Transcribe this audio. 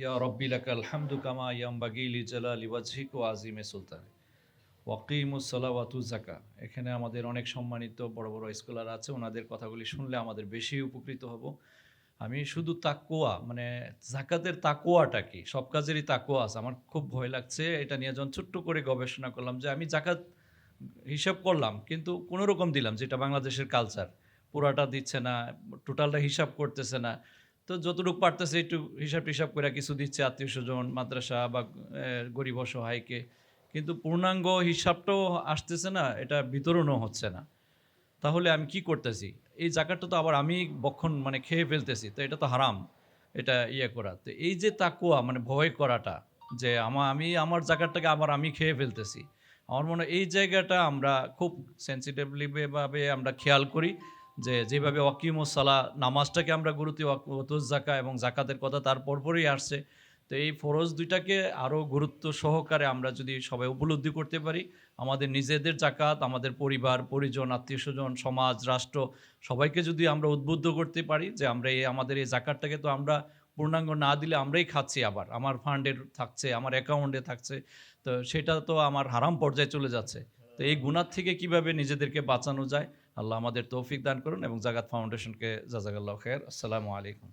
ইয়া রব্বি লাকাল হামদু কামা ইয়ামবাগি লি জালালি ওয়াজহিক ওয়া আজিমে সুলতান ওয়াকিমুস সালাওয়াতু জাকা এখানে আমাদের অনেক সম্মানিত বড় বড় স্কলার আছে, ওনাদের কথাগুলি শুনলে আমাদের বেশি উপকৃত হব। আমি শুধু তাকুয়া মানে জাকাতের তাকোয়াটা কি? সব কাজেরই তাকোয়া আছে। আমার খুব ভয় লাগছে, এটা নিয়ে যখন ছোট্ট করে গবেষণা করলাম যে আমি জাকাত হিসাব করলাম, কিন্তু কোনো রকম দিলাম, যেটা বাংলাদেশের কালচার পুরাটা দিচ্ছে না টোটালটা হিসাব করতেছে না। তো যতটুকু পারতেছে একটু হিসাব টিসাব করে কিছু দিচ্ছে, আত্মীয় স্বজন, মাদ্রাসা বা গরিব অসহায়কে। কিন্তু পূর্ণাঙ্গ হিসাবটাও আসতেছে না, এটা বিতরণও হচ্ছে না। তাহলে আমি কি করতেছি? এই জাকাতটা তো আবার আমি বক্ষণ মানে খেয়ে ফেলতেছি, তো এটা তো হারাম, এটা ইয়ে করা। তো এই যে তাকুয়া মানে ভয় করাটা, যে আমা, আমি আমার জাকাতটাকে আবার আমি খেয়ে ফেলতেছি। আমার মনে হয় এই জায়গাটা আমরা খুব সেন্সিটিভলি ভাবে আমরা খেয়াল করি। যে যেভাবে সালা নামাজটাকে আমরা গুরুত্ব জাকা এবং জাকাতের কথা তার পরপরই আসছে। তো এই ফরজ দুইটাকে আরও গুরুত্ব সহকারে আমরা যদি সবাই উপলব্ধি করতে পারি, আমাদের নিজেদের জাকাত আমাদের পরিবার, পরিজন আত্মীয় স্বজন সমাজ, রাষ্ট্র, সবাইকে যদি আমরা উদ্বুদ্ধ করতে পারি যে আমরা এই, আমাদের এই জাকাতটাকে তো আমরা পূর্ণাঙ্গ না দিলে আমরাই খাচ্ছি আবার, আমার ফান্ডের থাকছে, আমার অ্যাকাউন্টে থাকছে, তো সেটা তো আমার হারাম পর্যায়ে চলে যাচ্ছে। তো এই গুণার থেকে কীভাবে নিজেদেরকে বাঁচানো যায়? আল্লাহ আমাদের তৌফিক দান করুন এবং জাগাত ফাউন্ডেশনকে জাজাকাল্লাহ খের আসসালামু আলাইকুম।